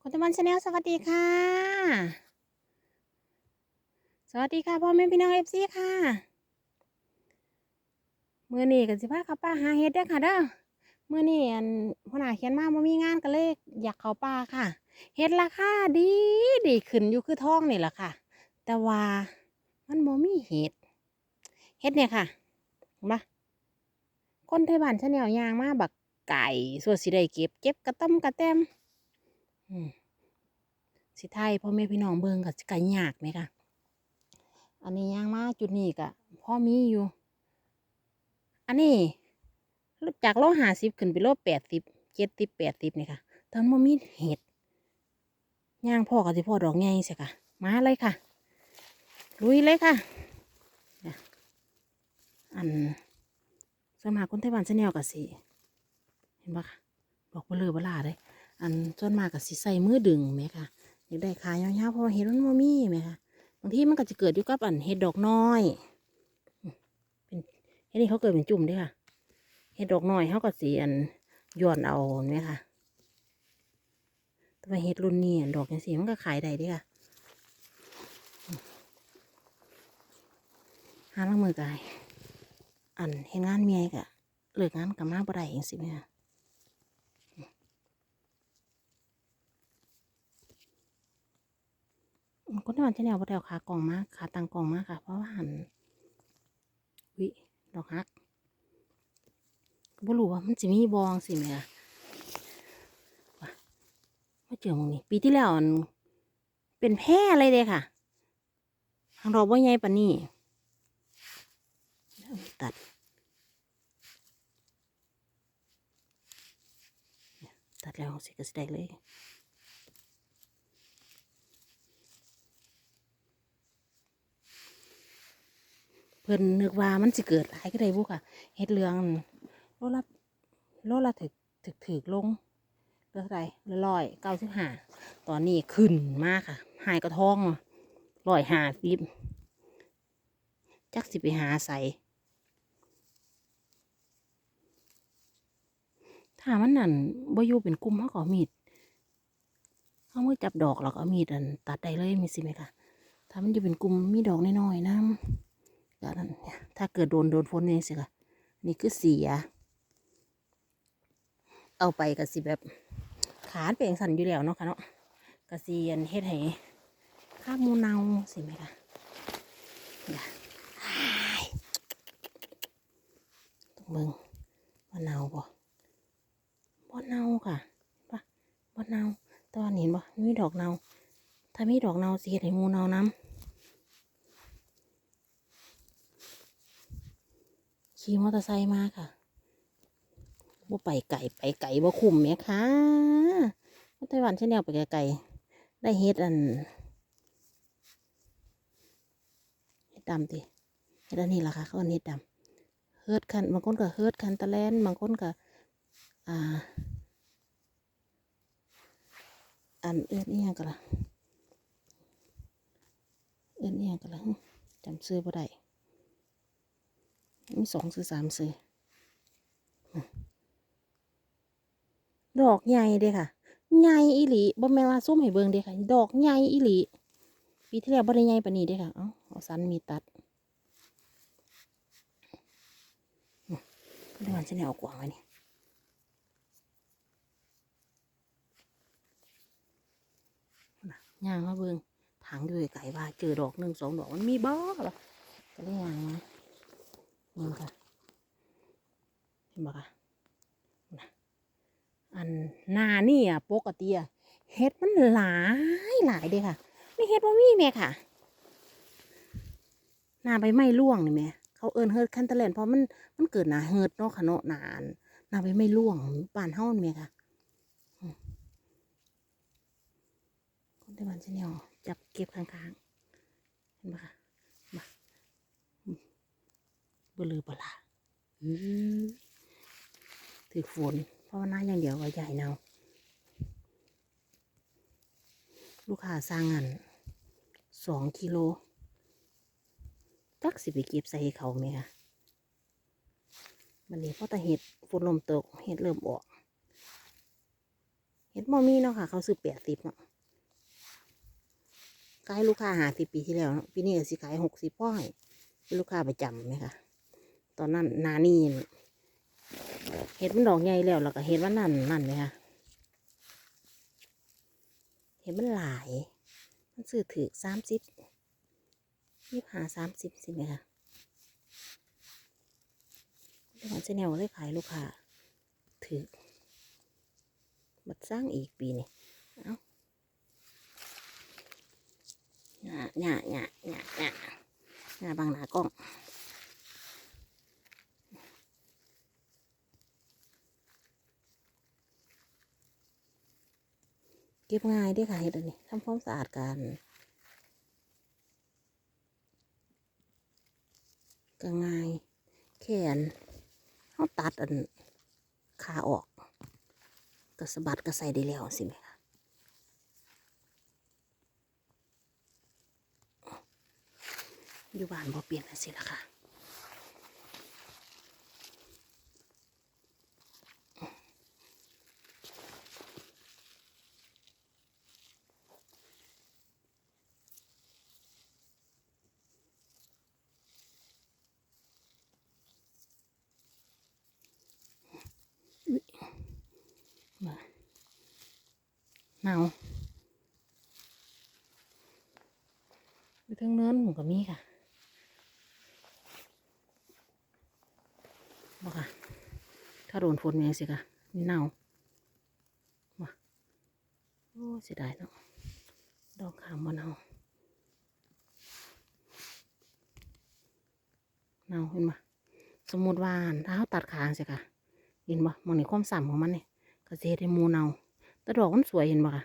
คุณตะวันชาแนลสวัสดีค่ะ สวัสดีค่ะพ่อแม่พี่น้องเอฟซีค่ะมื่อนี้กันสิพาเขาป่าหาเห็ดเด้อค่ะเด้อมื่อนี้อันหัวหน้าเขียนมาบ่มีงานก็เลยอยากเขาป่าค่ะเห็ดราคาดีดีขึ้นอยู่คือท้องนี่แหละค่ะ แต่ว่ามันบ่มีเห็ดเห็ดเนี่ยค่ะเห็นปะคนไทยบ้านชาแนลยางมาบักไก่ส่วนสิได้เก็บเก็บกระต้มกระแตม สิไทยพ่อแม่พี่น้องเบิ่งกับไก่ยากไหมคะอันนี้ย่างมาจุดนี้กะพ่อมีอยู่ อันนี้จากโลหาสิบขึ้นไปโลแปดสิบเจ็ดสิบแปดสิบนี่ค่ะตอนมันมีเห็ดย่างพ่อกับสิพ่อดอกใหญ่สิค่ะ มาเลยค่ะ ลุยเลยค่ะ อันสมากคนไต้หวันชาแนลกับสิเห็นปะคะดอกเบลอเบลาเลย อันส่วนมากกับสิใส่มือดึงไหมคะอยากได้ขายาวๆเพราะเห็ดมันบ่มีไหมคะบางทีมันก็จะเกิดอยู่กับอันเห็ดดอกน้อยเป็นเห็ดนี่เขาเกิดเป็นจุ่มด้วยค่ะเห็ดดอกน้อยเขาก็สีอันย้อนเอาไหมคะแต่ว่าเห็ดรุ่นนี้ดอกอย่างสีมันก็ขายได้ด้วยค่ะอืมหาละมือกายอันเห็นงานเมียกะเลิกงานกับมาบ่ได้เองสิแม่มันก็ นอนจะแนวบ่ได้เอาขากล่องมากขาตังกล่องมากค่ะ เพราะว่าหันวิดอกฮักก็บ่รู้ว่ามันจะมีบองสิแม่ว่ามาเจอมองนี้ ปีที่แล้วเป็นแพร่เลยเลยค่ะทางดอกว่าใหญ่ปานนี้ตัดตัดแล้วสิก็สิได้เลย พิ่นนึกว่ามันสิเกิดหลายก็ได้บุค่ะเฮ็ดเรืองโลละโลละถึกถึกถึกลงเลือกไรร้อยเก้าสิบห้าตอนนี้ขึ้นมากค่ะ หายกระท้องร้อยห้าสิบจักสิไปหาใส่ถ้ามันนั่นบ่อยู่เป็นกลุ่มเขาก็เอามีดเขามือจับดอกแล้วก็มีดอันตัดได้เลยมีสิไหมคะถ้ามันอยู่เป็นกลุ่มมีดอกน้อยๆนะ ก็นั่นเนี่ยถ้าเกิดโดนโดนฝนนี่สิค่ะนี่คือเสีย เอาไปก็สิแบบขาดเปล่งสันอยู่แล้วเนาะค่ะเนาะกระเซียนเฮ็ดให้ข้าวหมูเนาสิไหมคะเนี่ยอ้ายต้องเบิ่งว่าเนาบ่บ่เนาค่ะปะบ่เนาตอนเห็นบ่มีดอกเนาถ้ามีดอกเนาสิเฮ็ดให้มูเนาน้ำ ขี่มอเตอร์ไซค์มาค่ะบ่ไปไก่ไปไก่บ่คุ้มแหมค่ะมไต้หวันเช่นเดียวไปไกลๆได้เฮ็ดอันเฮ็ดดำติเฮ็ดอันนี้ล่ะค่ะเขาอันเฮ็ดดำเฮิดคันบางคนก็เฮิดคันตะแลนบางคนก็อ่า อันเอื้อนเอียงกันล่ะเอื้อนเอียงกันล่ะจำซื้อบ่ได้ มีสองซื้อสามซื้อดอกใหญ่เด้ค่ะ ใหญ่อีหลีบ่แม่นว่าซุ่มให้เบิ่งเด้ค่ะ ดอกใหญ่อีหลี ปีที่แล้วบ่ได้ใหญ่ปานนี้เด้ค่ะ เอาเอาสันมีตัดเดี๋ยวมันจะเนี่ยเอากวางไว้นี่น่ะย่างมาเบิ่งถังด้วยไก่ว่าเจอดอกหนึ่งสองดอกมันมีบ่หรอก็เลยย่างมา นี่ค่ะเห็นบ่คะน่ะอันหนานี่อะปกติอะเห็ดมันหลายหลายเด้ค่ะไม่เห็ดว่ามีแม่ค่ะหนาใบไม้ร่วงนี่แม่เขาเอินเฮิดคันตะเลนเพราะมันมันเกิดหนาเฮิดเนาะค่ะเนาะหนานหนาใบไม้ร่วงป่านเฮานี่แม่ค่ะคนที่บ้านเชนเนียจับเก็บข้างๆเห็นบ่คะมาอืม บ่ลือบลาอืมถือฝนเพราะว่าหน้าอย่างเดียวว่าใหญ่เนาลูกค้าสร้างงานสองกิโลจักสิไปเก็บใส่เขาไหมคะมันนี้เพราะแต่เห็ดฝนลมตกเห็ดเริ่มออกเห็ดบ่มีเนาะค่ะ เขาซื้อแปดสิบเนาะขายลูกค้าหาสิปีที่แล้ว ปีนี้ก็สิขายหกสิบป้อยเป็นลูกค้าประจำไหมคะ ตอนนั้นหนานี่เห็ดมันดอกใหญ่แล้วแล้วก็เห็ดว่านั่นนั่นไหมคะเห็ดมันหลาย มันซื้อถือสามสิบยี่หาสามสิบสิไหมคะเดี๋ยวมันจะแนวเลยขายลูกค้าถือบัดสร้างอีกปีนี่เอาหยาหยาหยาหยาหยาหยาบางหนากล้อง เก็บง่ายด้วยค่ะเฮ็ดอันนี้ทำความสะอาดกันก็ง่าย แขนเขาตัดอันขาออกก็สะบัดก็ใส่ได้แล้วสิไหมคะอยู่บ้านบ่เปลี่ยนนสิละค่ะ มาหนาวไปถึงเนินผมก็มีค่ะบอกค่ะ ถ้าโดนฝนยังสิค่ะมีหนาวมาโอ้เสียดายเนาะดอกขามมันเอาหนาเห็นปะสมมติว่าถ้าเขาตัดขางสิค่ะเห็นปะมองในความสัมของมันเนี่ย ก็สิเฮ็ดให้มูเนาต่ดอกมันสวยเห็นบ่คะ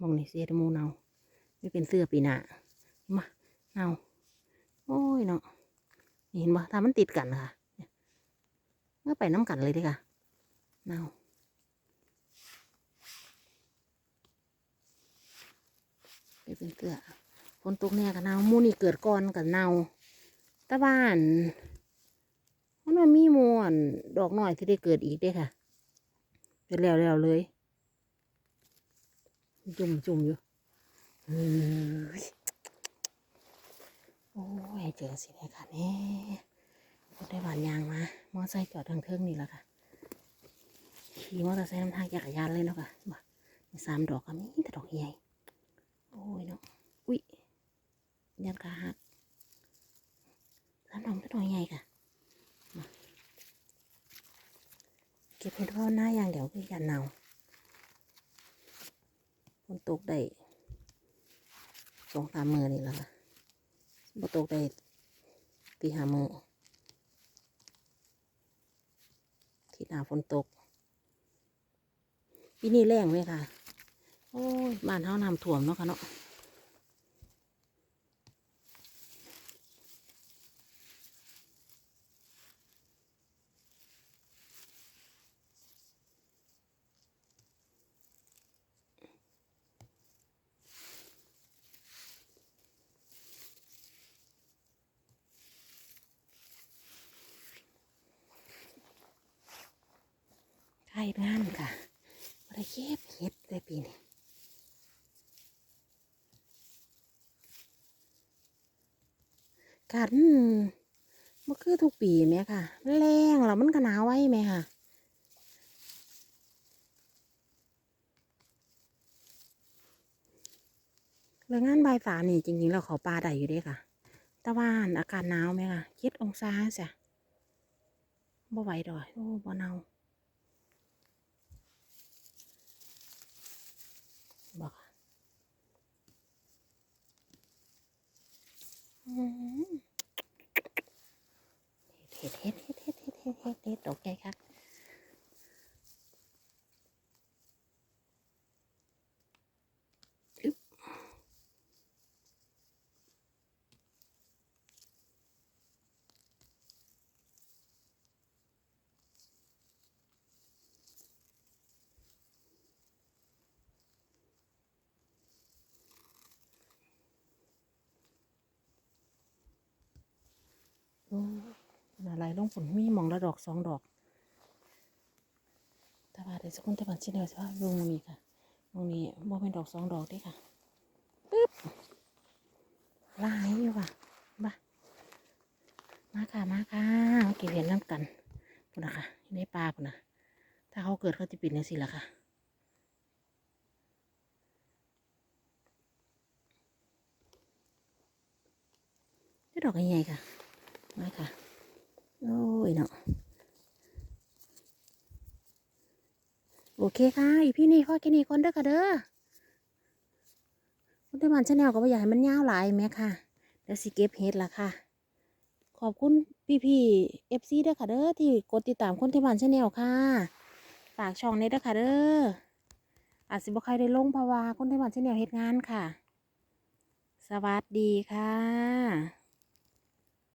มองนี่สิเฮ็ดมูเนาไม่เป็นเสื้อปีหน้าเหนบ่เนาโอ้ยเนาะเห็นบ่ถ้ามันติดกันค่ะเนี่ยเมื่อไปน้ำกันเลยดิค่ะเนาไปเป็นเสื้อฝนตกเนี่ยกับเนามูนี่เกิดก่อนกับเนาตะบ้าน มันว่ามีมวนดอกหน่อยที่ได้เกิดอีกเด้ค่ะเป็นแล้วแล้วเลย จุ่มจุ่มอยู่โอ้ยเจอสิได้ค่ะแน่พได้บานยางมามอไซค์จอดทางเทิงนี่แหละค่ะขี่มอเตอร์ไซค์นำทางจักรยานเลยเนาะค่ะบ่มีสามดอกก็มีแต่ดอกใหญ่โอ้ยเนาะอุ้ยยันขาหักสามดอกแต่ดอกใหญ่ค่ะ เก็บเห็ดเพราะหน้าอย่างเดียวคือยันเนาฝนตกได้สองสามมือนี่แหละค่ะบ่ตกได้ ตีหามือที่หน้าฝนตกปีนี้แรงไหมค่ะ โอ้ยบ้านเฮาน้ำท่วมเนาะค่ะเนาะ ใช่งานค่ะบ่ได้เก็บเห็ดได้ปีนี้กันมันคือทุกปีไหมค่ะแรงแล้วมันก็หนาวไว้ไหมค่ะเรื่องงานใบายฝานี่จริงๆเราเขาปลาได้อยู่ด้ค่ะต่ว่าอากาศหนาวไหมค่ะเจ็ดองศาจ้ะบ่ไหวดอกโอ้บ่หนา บอกเฮ็ดเฮ็ดเฮ็ดเฮ็ดเฮ็ดเฮ็ดเฮ็ดเห็ดตกใจครับ อ้ยอะไรลงผลมีหมองละดอกสองดอกต่ว่าเดี๋ยวสักคนต่บันชิ้นเดียวสิว่าลงนี่ค่ะลงนี่บ่เป็นดอกสองดอกด้ค่ะปึ๊บลายอยู่ว่ะมามาค่ะมาค่ะเก็บเห็ดน้ำกันพุ่นนะคะในปลาพุ่นนะถ้าเขาเกิดเขาจะปิดในสิละค่ะได้ดอกใหญ่ๆค่ะ มาค่ะโอ้ยเนาะโอเคค่ะ อีพี่นี่ข้อแค่นี้คนเด้อค่ะเด้อคุณได้มันชาแนลก็บ่อยากให้มันยาวหลายแม่ค่ะเดี๋ยวสิเก็บเฮ็ดละค่ะ ขอบคุณพี่พี่เอฟซีเด้อค่ะเด้อที่กดติดตามคนที่บ้านชาแนลค่ะ ฝากช่องนี้เด้อค่ะเด้ออาจสิบ่ใครได้ลงเพราว่าคนที่บ้านชาแนลเฮ็ดงานค่ะ สวัสดีค่ะ